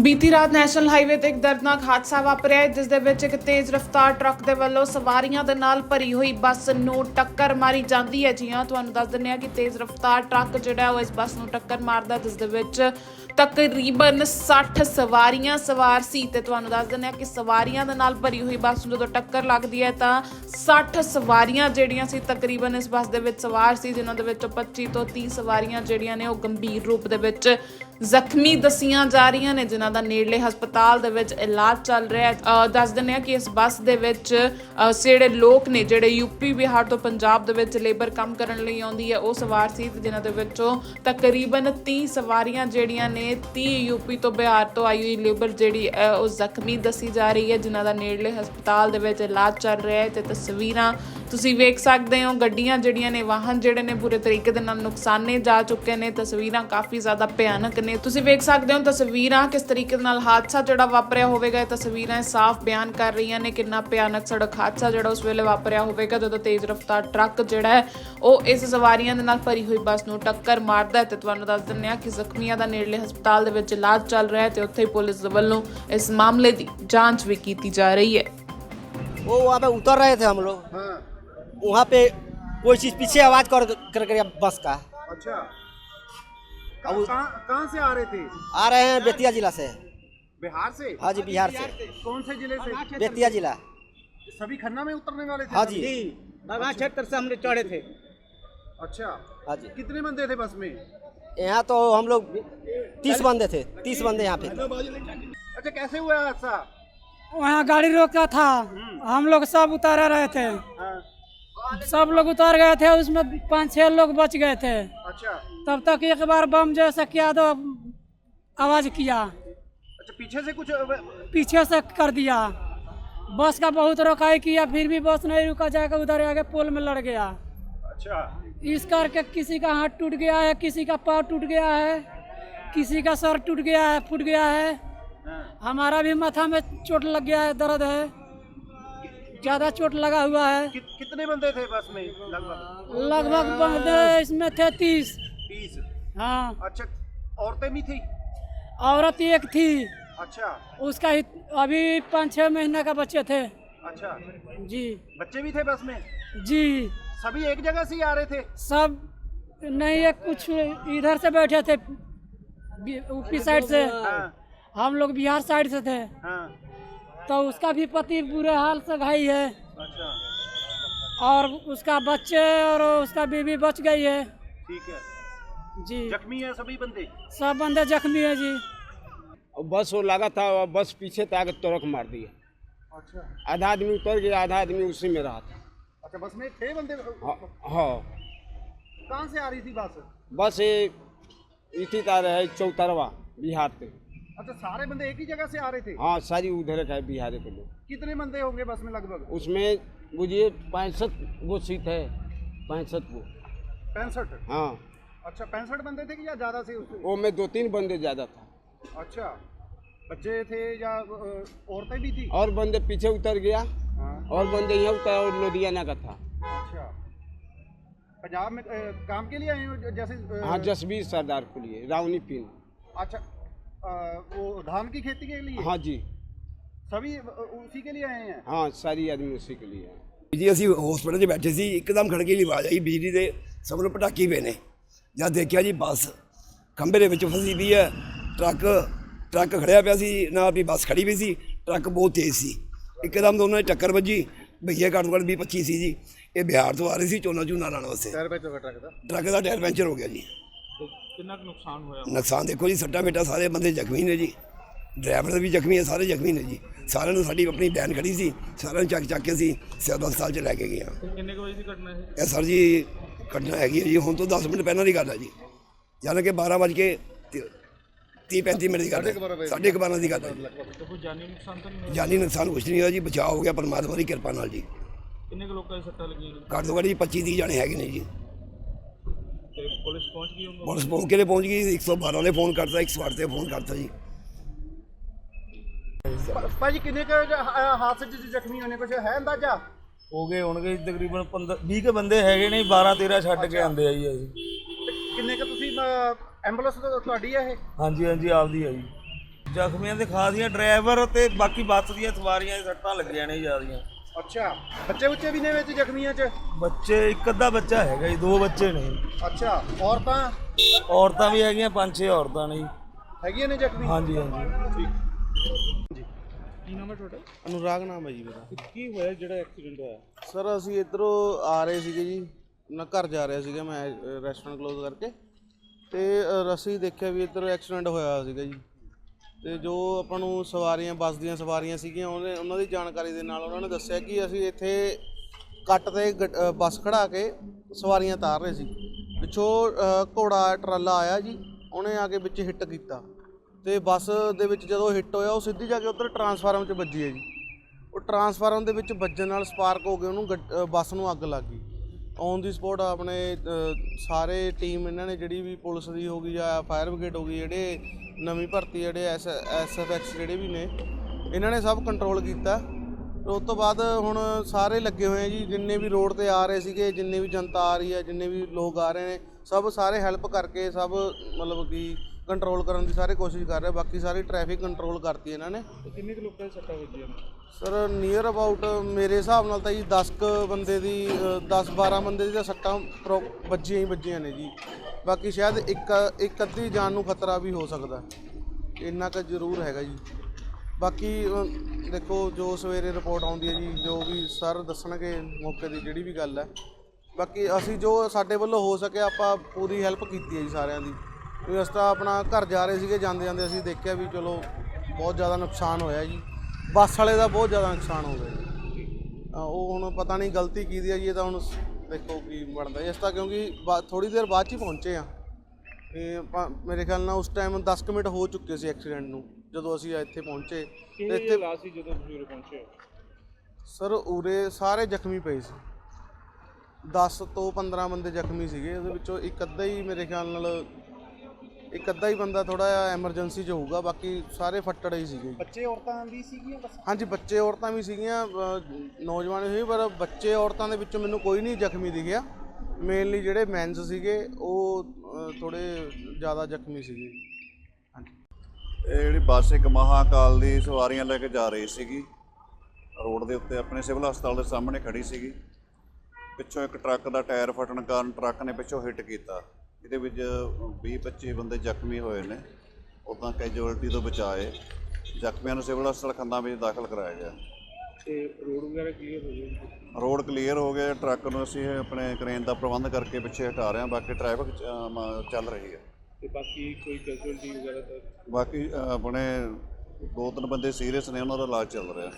ਬੀਤੀ ਰਾਤ national highway ਤੇ ਇੱਕ ਦਰਦਨਾਕ ਹਾਦਸਾ ਵਾਪਰਿਆ ਹੈ, ਜਿਸ ਦੇ ਵਿੱਚ ਇੱਕ ਤੇਜ਼ ਰਫ਼ਤਾਰ ਟਰੱਕ ਦੇ ਵੱਲੋਂ ਸਵਾਰੀਆਂ ਦੇ ਨਾਲ ਭਰੀ ਹੋਈ ਬੱਸ ਨੂੰ ਟੱਕਰ ਮਾਰੀ ਜਾਂਦੀ ਹੈ। ਜੀ ਹਾਂ ਤੁਹਾਨੂੰ ਦੱਸ ਦਿੰਦੇ ਹਾਂ ਕਿ ਤੇਜ਼ ਰਫ਼ਤਾਰ ਟਰੱਕ ਜਿਹੜਾ ਉਹ ਇਸ ਬੱਸ ਨੂੰ ਟੱਕਰ ਮਾਰਦਾ ਜਿਸ ਦੇ ਵਿੱਚ ਤਕਰੀਬਨ 60 ਸਵਾਰੀਆਂ ਸਵਾਰ ਸੀ ਤੇ ਤੁਹਾਨੂੰ ਦੱਸ ਦਿੰਦੇ ਹਾਂ ਕਿ ਸਵਾਰੀਆਂ ਦੇ ਨਾਲ ਭਰੀ ਹੋਈ ਬੱਸ ਨੂੰ ਜਦੋਂ ਟੱਕਰ ਲੱਗਦੀ ਹੈ ਤਾਂ 60 ਸਵਾਰੀਆਂ ਜਿਹੜੀਆਂ ਸੀ ਤਕਰੀਬਨ ਇਸ ਬੱਸ ਦੇ ਵਿੱਚ ਸਵਾਰ ਸੀ ਜਿਨ੍ਹਾਂ ਦੇ ਵਿੱਚੋਂ 25 ਤੋਂ 30 ਸਵਾਰੀਆਂ ਜਿਹੜੀਆਂ ਨੇ ਉਹ ਗੰਭੀਰ ਰੂਪ ਦੇ ਵਿੱਚ ਜ਼ਖਮੀ ਦਸੀਆਂ ਜਾ ਰਹੀਆਂ ਨੇ, ਜਿਨ੍ਹਾਂ ਦਾ ਨੇੜਲੇ ਹਸਪਤਾਲ ਦੇ ਵਿੱਚ ਇਲਾਜ ਚੱਲ ਰਿਹਾ ਹੈ। ਦੱਸ ਦਿੰਦੇ ਆ ਕਿ ਇਸ ਬੱਸ ਦੇ ਵਿੱਚ ਜਿਹੜੇ ਲੋਕ ਨੇ, ਜਿਹੜੇ ਯੂਪੀ ਬਿਹਾਰ ਤੋਂ ਪੰਜਾਬ ਦੇ ਵਿੱਚ ਲੇਬਰ ਕੰਮ ਕਰਨ ਲਈ ਆਉਂਦੀ ਹੈ, ਉਹ ਸਵਾਰ ਸੀ ਤੇ ਜਿਨ੍ਹਾਂ ਦੇ ਵਿੱਚੋਂ ਤਕਰੀਬਨ 30 ਸਵਾਰੀਆਂ ਜਿਹੜੀਆਂ ਨੇ 30 ਯੂਪੀ ਤੋਂ ਬਿਹਾਰ ਤੋਂ ਆਈ ਹੋਈ ਲੇਬਰ ਜਿਹੜੀ ਉਹ ਜ਼ਖਮੀ ਦੱਸੀ ਜਾ ਰਹੀ ਹੈ, ਜਿਨ੍ਹਾਂ ਦਾ ਨੇੜਲੇ ਹਸਪਤਾਲ ਦੇ ਵਿੱਚ ਇਲਾਜ ਚੱਲ ਰਿਹਾ ਹੈ ਤੇ ਤਸਵੀਰਾਂ ਤੁਸੀਂ ਵੇਖ ਸਕਦੇ ਹੋ ਗੱਡੀਆਂ ਜਿਹੜੀਆਂ ਨੇ ਵਾਹਨ ਜਿਹੜੇ ਨੇ ਬੁਰੇ ਤਰੀਕੇ ਦੇ ਨਾਲ ਨੁਕਸਾਨੇ ਜਾ ਚੁੱਕੇ ਨੇ ਤਸਵੀਰਾਂ ਕਾਫੀ ਜ਼ਿਆਦਾ ਭਿਆਨਕ ਨੇ ਤੁਸੀਂ ਵੇਖ ਸਕਦੇ ਹੋ ਤਸਵੀਰਾਂ ਕਿਸ ਤਰੀਕੇ ਦੇ ਨਾਲ ਹਾਦਸਾ ਜਿਹੜਾ ਵਾਪਰਿਆ ਹੋਵੇਗਾ ਇਹ ਤਸਵੀਰਾਂ ਇਹ ਸਾਫ਼ ਬਿਆਨ ਕਰ ਰਹੀਆਂ ਨੇ ਕਿੰਨਾ ਭਿਆਨਕ ਸੜਕ ਹਾਦਸਾ ਜਿਹੜਾ ਉਸ ਵੇਲੇ ਵਾਪਰਿਆ ਹੋਵੇਗਾ ਜਦੋਂ ਤੇਜ਼ ਰਫ਼ਤਾਰ ਟਰੱਕ ਜਿਹੜਾ ਹੈ ਉਹ ਇਸ ਸਵਾਰੀਆਂ ਦੇ ਨਾਲ ਭਰੀ ਹੋਈ ਬੱਸ ਨੂੰ ਟੱਕਰ ਮਾਰਦਾ ਹੈ ਤੇ ਤੁਹਾਨੂੰ ਦੱਸ ਦਿੰਦੇ ਹਾਂ ਕਿ ਜ਼ਖਮੀਆਂ ਦਾ ਨੇੜਲੇ ਹਸਪਤਾਲ ਦੇ ਵਿੱਚ ਇਲਾਜ ਚੱਲ ਰਿਹਾ ਹੈ ਤੇ ਉੱਥੇ ਹੀ ਪੁਲਿਸ ਦੇ ਵੱਲੋਂ ਇਸ ਮਾਮਲੇ ਦੀ ਜਾਂਚ ਵੀ ਕੀਤੀ ਜਾ ਰਹੀ ਹੈ वो वहाँ पे उतर रहे थे हम लोग हाँ वहाँ पे कोई चीज़ पीछे आवाज़ कर कर गया बस का। अच्छा। कहाँ कहाँ से आ रहे थे? आ रहे हैं बेतिया जिला से। बिहार से? हाँ जी बिहार से। कौन से ज़िले से? बेतिया जिला। सभी खन्ना में उतरने वाले थे? हाँ जी। बाबा क्षेत्र से हमने चढ़े थे। अच्छा। हाँ जी। कितने बंदे थे बस में? यहाँ तो हम लोग तीस बंदे थे तीस बंदे यहाँ पे। अच्छा कैसे हुआ हादसा? वहाँ गाड़ी रोका था। हम लोग सब उतारा रहे थे। हाँ, सब लोग उतर गए थे उसमें पाँच छह लोग बच गए थे। अच्छा। तब तक एक बार बम जैसा किया तो आवाज़ किया। अच्छा पीछे से कुछ पीछे से कर दिया। बस का बहुत रोकाई किया फिर भी बस नहीं रुका जाकर उधर आगे पोल में लड़ गया। अच्छा। इस करके किसी का हाथ टूट गया है किसी का पाँव टूट गया है किसी का सर टूट गया है फूट गया है। हाँ, हमारा भी माथा में चोट लग गया है दर्द है। ज़्यादा चोट लगा हुआ है। कि, कितने बंदे थे बस में लगभग? लगभग बंदे इसमें थे तीस। तीस? हाँ। अच्छा औरतें भी थी? औरत एक थी। अच्छा। उसका अभी पाँच छः महीने का बच्चे थे। अच्छा। जी। बच्चे भी थे बस में? जी। सभी एक जगह से ही आ रहे थे? सब नहीं ये कुछ इधर से बैठे थे यूपी साइड से। हाँ। हम लोग बिहार साइड से थे। हाँ। तो उसका भी पति बुरे हाल से घाई है। अच्छा। और उसका बच्चे और उसका बीवी बच गई है। ठीक है। जी। जख्मी है सभी बंदे? सब बंदे जख्मी है जी। और बस वो लगा था और बस पीछे से आगे तुरक मार दिया। अच्छा। आधा आदमी उतर गया आधा आदमी उसी में रहा था। अच्छा बस में थे बंदे? हाँ हाँ। कहाँ से आ रही थी बस? बस ये इसी तरह है चौतरवा बिहार से। अच्छा सारे बंदे एक ही जगह से आ रहे थे? हाँ सारी उधर का है बिहार के लोग। कितने बंदे होंगे बस में लगभग? उसमें बुझिए पैंसठ वो सीट है पैंसठ वो। पैंसठ? हाँ। अच्छा पैंसठ बंदे थे कि या ज़्यादा से वो में दो तीन बंदे ज़्यादा था। अच्छा बच्चे थे या औरतें भी थी? और बंदे पीछे उतर गया हाँ। और बंदे यहाँ उतर और लुधियाना का था। अच्छा। पंजाब में काम के लिए आए हो जैसे हाँ जसबीर सरदार को लिए रावनी पिन। अच्छा वो धान की खेती के लिए हाँ जी सभी अ, उसी के लिए आए हैं हाँ सारी आदमी उसी के लिए है ਜੀ ਅਸੀਂ ਹਸਪੀਟਲ 'ਚ ਬੈਠੇ ਸੀ ਇੱਕਦਮ ਖੜਕੇ ਦੀ ਆਵਾਜ਼ ਆਈ ਬਿਜਲੀ ਦੇ ਸਭ ਨੂੰ ਪਟਾਕੇ ਪਏ ਨੇ ਜਦ ਦੇਖਿਆ ਜੀ ਬੱਸ ਖੰਭੇ ਦੇ ਵਿੱਚ ਫਸੀ ਪਈ ਹੈ ਟਰੱਕ ਟਰੱਕ ਖੜਿਆ ਪਿਆ ਸੀ ਨਾਲ ਆਪਣੀ ਬੱਸ ਖੜੀ ਵੀ ਸੀ ਟਰੱਕ ਬਹੁਤ ਤੇਜ਼ ਸੀ ਇੱਕਦਮ ਦੋਨਾਂ ਦੀ ਟੱਕਰ ਵੱਜੀ ਭਈਏ ਘੱਟ ਤੋਂ ਘੱਟ ਵੀਹ 25 ਸੀ ਜੀ ਇਹ ਬਿਹਾਰ ਤੋਂ ਆ ਰਹੀ ਸੀ ਚੋਨਾ ਚੂਨਾ ਲਾਉਣ ਵਾਸਤੇ टायर पे तो ट्रक था ਟਰੱਕ ਦਾ ਟਾਇਰ ਪੈਂਚਰ ਹੋ ਗਿਆ ਜੀ ਕਿੰਨਾ ਨੁਕਸਾਨ ਦੇਖੋ ਜੀ ਸੱਟਾ ਬੇਟਾ ਸਾਰੇ ਬੰਦੇ ਜ਼ਖਮੀ ਨੇ ਜੀ। ਡਰਾਈਵਰ ਵੀ ਜ਼ਖਮੀ ਹੈ ਸਾਰੇ ਜ਼ਖਮੀ ਨੇ ਜੀ। ਸਾਰਿਆਂ ਨੂੰ ਸਾਡੀ ਆਪਣੀ ਬੈਨ ਖੜੀ ਸੀ ਸਾਰਿਆਂ ਨੂੰ ਚੱਕ ਚੱਕ ਕੇ ਸੀ ਸਿਆਦਾ ਹਸਪਤਾਲ ਚ ਲੈ ਕੇ ਗਏ ਹਾਂ। ਕਿੰਨੇ ਕੁ ਵਜੇ ਦੀ ਘਟਨਾ ਇਹ? ਸਰ ਜੀ ਘਟਨਾ ਹੈਗੀ ਹੈ ਜੀ ਹੁਣ ਤੋਂ 10 ਮਿੰਟ ਪਹਿਲਾਂ ਦੀ ਗੱਲ ਹੈ ਜੀ। ਯਾਨੀ ਕਿ 12 ਵਜ ਕੇ 30 35 ਮਿੰਟ ਦੀ ਗੱਲ ਹੈ ਸਾਢੇ 12 ਦੀ ਗੱਲ ਹੈ ਕੋਈ ਜਾਨੀ ਨੁਕਸਾਨ ਤਾਂ ਨਹੀਂ ਹੋਇਆ? ਜਾਨੀ ਨੁਕਸਾਨ ਕੁਝ ਨਹੀਂ ਹੋਇਆ ਜੀ ਬਚਾਅ ਹੋ ਗਿਆ ਪਰਮਾਤਮਾ ਦੀ ਕਿਰਪਾ ਨਾਲ ਜੀ। ਕਿੰਨੇ ਕੁ ਲੋਕਾਂ ਦੇ ਸੱਟਾਂ ਲੱਗੀਆਂ ਘੱਟ ਤੋਂ ਘੱਟ ਜੀ 25 30 ਜਾਣੇ ਹੈਗੇ ਨੇ ਜੀ। ਪੁਲਿਸ ਪਹੁੰਚ ਗਈ ਪੁਲਿਸ ਪਹੁੰਚ ਕੇ ਪਹੁੰਚ ਗਈ 112 ਨੇ ਫੋਨ ਕਰਤਾ 108 ਤੇ ਫੋਨ ਕਰਤਾ ਜੀ। ਭਾਜੀ ਕਿੰਨੇ ਕੁ ਹਾਦਸੇ 'ਚ ਜ਼ਖਮੀ ਹੋਣੇ ਕੁਝ ਹੈ ਅੰਦਾਜ਼ਾ? ਹੋ ਗਏ ਹੋਣਗੇ ਤਕਰੀਬਨ 15 20 ਕੁ ਬੰਦੇ ਹੈਗੇ ਨੇ 12 13 ਛੱਡ ਕੇ ਆਂਦੇ ਆ ਜੀ ਕਿੰਨੇ ਕੁ ਤੁਸੀਂ ਐਂਬੂਲੈਂਸ ਤੁਹਾਡੀ ਹੈ ਇਹ? ਹਾਂਜੀ ਹਾਂਜੀ ਆਪਦੀ ਆ ਜੀ। ਜ਼ਖਮੀਆਂ ਦੇ ਖਾਸੀਆਂ ਡਰਾਈਵਰ ਤੇ ਬਾਕੀ ਬੱਸ ਦੀਆਂ ਸਵਾਰੀਆਂ ਦੇ ਸੱਟਾਂ ਲੱਗੀਆਂ ਨੇ ਜਿਆਦੀਆਂ ਅੱਛਾ ਬੱਚੇ ਬੱਚੇ ਵੀ ਨੇ ਵਿੱਚ ਜ਼ਖਮੀਆਂ 'ਚ? ਬੱਚੇ ਇੱਕ ਅੱਧਾ ਬੱਚਾ ਹੈਗਾ ਜੀ ਦੋ ਬੱਚੇ ਨੇ। ਅੱਛਾ ਔਰਤਾਂ? ਔਰਤਾਂ ਵੀ ਹੈਗੀਆਂ ਪੰਜ ਛੇ ਔਰਤਾਂ ਨੇ ਜੀ। ਹੈਗੀਆਂ ਨੇ ਜ਼ਖਮੀ? ਹਾਂਜੀ ਹਾਂਜੀ। ਅਨੁਰਾਗ ਨਾਮ ਹੈ ਜੀ ਮੇਰਾ। ਕੀ ਹੋਇਆ ਜਿਹੜਾ ਐਕਸੀਡੈਂਟ ਹੋਇਆ? ਸਰ ਅਸੀਂ ਇਧਰੋਂ ਆ ਰਹੇ ਸੀਗੇ ਜੀ। ਨਾ ਘਰ ਜਾ ਰਿਹਾ ਸੀਗਾ ਮੈਂ ਰੈਸਟੋਰੈਂਟ ਕਲੋਜ਼ ਕਰਕੇ। ਤੇ ਅ, ਅਸੀਂ ਦੇਖਿਆ ਵੀ ਇੱਧਰ ਐਕਸੀਡੈਂਟ ਹੋਇਆ ਸੀਗਾ ਜੀ। ਤੇ ਜੋ ਆਪਾਂ ਨੂੰ ਸਵਾਰੀਆਂ, ਬੱਸ ਦੀਆਂ ਸਵਾਰੀਆਂ ਸੀਗੀਆਂ, ਉਹਨੇ, ਉਹਨਾਂ ਦੀ ਜਾਣਕਾਰੀ ਦੇ ਨਾਲ ਉਹਨਾਂ ਨੇ ਦੱਸਿਆ ਕਿ ਅਸੀਂ ਇੱਥੇ ਕੱਟ ਤੇ ਗ- ਬੱਸ ਖੜਾ ਕੇ ਸਵਾਰੀਆਂ ਤਾਰ ਰਹੇ ਸੀ। ਪਿੱਛੋਂ ਘੋੜਾ, ਟਰਾਲਾ ਆਇਆ ਜੀ, ਉਹਨੇ ਆ ਕੇ ਵਿੱਚ ਹਿੱਟ ਕੀਤਾ। ਤੇ ਬੱਸ ਦੇ ਵਿੱਚ ਜਦੋਂ ਹਿੱਟ ਹੋਇਆ, ਉਹ ਸਿੱਧੀ ਜਾ ਕੇ ਉੱਧਰ ਟਰਾਂਸਫਾਰਮ 'ਚ ਵੱਜੀ ਹੈ ਜੀ। ਉਹ ਟਰਾਂਸਫਾਰਮ ਦੇ ਵਿੱਚ ਵੱਜਣ ਨਾਲ ਸਪਾਰਕ ਹੋ ਕੇ ਉਹਨੂੰ ਗੱਡ- ਬੱਸ ਨੂੰ ਅੱਗ ਲੱਗ ਗਈ। ਔਨ ਦੀ ਸਪੋਟ ਆਪਣੇ ਸਾਰੇ ਟੀਮ ਇਹਨਾਂ ਨੇ ਜਿਹੜੀ ਵੀ ਪੁਲਿਸ ਦੀ ਹੋ ਗਈ ਜਾਂ ਫਾਇਰ ਬ੍ਰਿਗੇਡ ਹੋ ਗਈ, ਜਿਹੜੇ ਨਵੀਂ ਭਰਤੀ ਜਿਹੜੇ ਐਸ ਐਸਐਫਐਕਸ ਜਿਹੜੇ ਵੀ ਨੇ, ਇਹਨਾਂ ਨੇ ਸਭ ਕੰਟਰੋਲ ਕੀਤਾ। ਤੇ ਉਸ ਤੋਂ ਬਾਅਦ ਹੁਣ ਸਾਰੇ ਲੱਗੇ ਹੋਏ ਆ ਜੀ, ਜਿੰਨੇ ਵੀ ਰੋਡ ਤੇ ਆ ਰਹੇ ਸੀਗੇ, ਜਿੰਨੇ ਵੀ ਜਨਤਾ ਆ ਰਹੀ ਹੈ ਜਿੰਨੇ ਵੀ ਲੋਕ ਆ ਰਹੇ ਨੇ, ਸਭ ਸਾਰੇ ਹੈਲਪ ਕਰਕੇ ਸਭ ਮਤਲਬ ਕਿ ਕੰਟਰੋਲ ਕਰਨ ਦੀ ਸਾਰੇ ਕੋਸ਼ਿਸ਼ ਕਰ ਰਹੇ ਬਾਕੀ ਸਾਰੀ ਟ੍ਰੈਫਿਕ ਕੰਟਰੋਲ ਕਰਤੀ ਇਹਨਾਂ ਨੇ। ਕਿੰਨੇ ਕੁ ਲੋਕਾਂ ਦੇ ਸੱਟਾਂ ਵੱਜੀਆਂ? ਨੇ ਸਰ ਨੀਅਰ ਅਬਾਊਟ ਮੇਰੇ ਹਿਸਾਬ ਨਾਲ ਤਾਂ ਜੀ 10 ਕ ਬੰਦੇ ਦੀ 10 12 ਬੰਦੇ ਦੀ ਤਾਂ ਸੱਟਾਂ ਪ੍ਰੋ- ਵੱਜੀਆਂ ਹੀ ਵੱਜੀਆਂ ਨੇ ਜੀ। ਬਾਕੀ ਸ਼ਾਇਦ ਇੱਕ ਇੱਕ ਅੱਧੀ ਜਾਨ ਨੂੰ ਖਤਰਾ ਵੀ ਹੋ ਸਕਦਾ। ਇੰਨਾ ਕੁ ਜ਼ਰੂਰ ਹੈਗਾ ਜੀ। ਬਾਕੀ ਅ, ਦੇਖੋ ਜੋ ਸਵੇਰੇ ਰਿਪੋਰਟ ਆਉਂਦੀ ਹੈ ਜੀ ਜੋ ਵੀ ਸਰ ਦੱਸਣਗੇ ਮੌਕੇ ਦੀ ਜਿਹੜੀ ਵੀ ਗੱਲ ਹੈ। ਬਾਕੀ ਅਸੀਂ ਜੋ ਸਾਡੇ ਵੱਲੋਂ ਹੋ ਸਕਿਆ ਆਪਾਂ ਪੂਰੀ ਹੈਲਪ ਕੀਤੀ ਹੈ ਜੀ ਸਾਰਿਆਂ ਦੀ। ਵੀ ਅਸੀਂ ਤਾਂ ਆਪਣਾ ਘਰ ਜਾ ਰਹੇ ਸੀਗੇ ਜਾਂਦੇ ਜਾਂਦੇ ਅਸੀਂ ਦੇਖਿਆ ਵੀ ਚਲੋ ਬਹੁਤ ਜ਼ਿਆਦਾ ਨੁਕਸਾਨ ਹੋਇਆ ਜੀ। ਬੱਸ ਵਾਲੇ ਦਾ ਬਹੁਤ ਜ਼ਿਆਦਾ ਨੁਕਸਾਨ ਹੋ ਗਿਆ ਜੀ। ਉਹ ਹੁਣ ਪਤਾ ਨਹੀਂ ਗਲਤੀ ਕੀ ਦੀ ਹੈ ਜੀ ਇਹ ਤਾਂ ਹੁਣ ਸ- ਦੇਖੋ ਕੀ ਬਣਦਾ ਇਸ ਤਾਂ ਕਿਉਂਕਿ ਥੋੜੀ ਦੇਰ ਬਾਅਦ ਚ ਹੀ ਪਹੁੰਚੇ ਆ ਇਹ ਆਪਾਂ- ਮੇਰੇ ਖਿਆਲ ਨਾਲ ਉਸ ਟਾਈਮ 10 ਕੁ ਮਿੰਟ ਹੋ ਚੁੱਕੇ ਸੀ ਐਕਸੀਡੈਂਟ ਨੂੰ ਜਦੋਂ ਅਸੀਂ ਇੱਥੇ ਪਹੁੰਚੇ। ਤੇ ਇੱਥੇ ਲਾਸੀ ਜਦੋਂ ਤੁਸੀਂ ਪਹੁੰਚੇ ਸਰ ਉਰੇ ਸਾਰੇ ਜ਼ਖਮੀ ਪਏ ਸੀ। 10 ਤੋਂ 15 ਬੰਦੇ ਜ਼ਖਮੀ ਸੀਗੇ। ਉਹਦੇ ਵਿੱਚੋਂ ਇੱਕ ਅੱਧਾ ਹੀ ਮੇਰੇ ਖਿਆਲ ਨਾਲ ਇੱਕ ਅੱਧਾ ਹੀ ਬੰਦਾ ਥੋੜਾ ਜਿਹਾ ਐਮਰਜੈਂਸੀ 'ਚ ਹੋਊਗਾ ਬਾਕੀ ਸਾਰੇ ਫੱਟੜ ਹੀ ਸੀਗੇ। ਬੱਚੇ ਔਰਤਾਂ ਵੀ ਸੀਗੀਆਂ ਬਸ? ਹਾਂਜੀ ਬੱਚੇ ਔਰਤਾਂ ਵੀ ਸੀਗੀਆਂ ਅ, ਨੌਜਵਾਨ ਸੀ ਪਰ ਬੱਚੇ ਔਰਤਾਂ ਦੇ ਵਿੱਚੋਂ ਮੈਨੂੰ ਕੋਈ ਨਹੀਂ ਜ਼ਖਮੀ ਦਿਖਿਆ। ਮੇਨਲੀ ਜਿਹੜੇ ਮੈਨਸ ਸੀਗੇ ਉਹ ਥੋੜੇ ਜ਼ਿਆਦਾ ਜ਼ਖਮੀ ਸੀਗੇ। ਹਾਂਜੀ। ਇਹ ਜਿਹੜੀ ਬੱਸ ਇੱਕ ਮਹਾਕਾਲ ਦੀ ਸਵਾਰੀਆਂ ਲੈ ਕੇ ਜਾ ਰਹੀ ਸੀਗੀ। ਰੋਡ ਦੇ ਉੱਤੇ ਆਪਣੇ ਸਿਵਲ ਹਸਪਤਾਲ ਦੇ ਸਾਹਮਣੇ ਖੜੀ ਸੀਗੀ। ਪਿੱਛੋਂ ਇੱਕ ਟਰੱਕ ਦਾ ਟਾਇਰ ਫਟਣ ਕਾਰਨ ਟਰੱਕ ਨੇ ਪਿੱਛੋਂ ਹਿੱਟ ਕੀਤਾ। ਇਹਦੇ ਵਿੱਚ 20 25 ਬੰਦੇ ਜ਼ਖਮੀ ਹੋਏ ਨੇ। ਉਦਾਂ ਕੈਜੂਅਲਟੀ ਤੋਂ ਬਚਾਏ। ਜ਼ਖਮੀਆਂ ਨੂੰ ਸਿਵਲ ਹਸਪਤਾਲ ਖੰਨਾ ਵਿੱਚ ਦਾਖਲ ਕਰਾਇਆ ਗਿਆ। ਤੇ ਰੋਡ ਵਗੈਰਾ ਕਲੀਅਰ ਹੋ ਗਏ? ਰੋਡ ਕਲੀਅਰ ਹੋ ਗਿਆ ਟਰੱਕ ਨੂੰ ਅਸੀਂ ਆਪਣੇ ਕ੍ਰੇਨ ਦਾ ਪ੍ਰਬੰਧ ਕਰਕੇ ਪਿੱਛੇ ਹਟਾ ਰਹੇ ਹਾਂ। ਬਾਕੀ ਟ੍ਰੈਫਿਕ ਚੱਲ ਰਹੀ ਹੈ। ਤੇ ਬਾਕੀ ਕੋਈ ਕੈਜੂਅਲਟੀ ਵਗੈਰਾ ਤਾਂ ਬਾਕੀ ਆਪਣੇ ਦੋ ਤਿੰਨ ਬੰਦੇ ਸੀਰੀਅਸ ਨੇ। ਉਹਨਾਂ ਦਾ ਇਲਾਜ ਚੱਲ ਰਿਹਾ।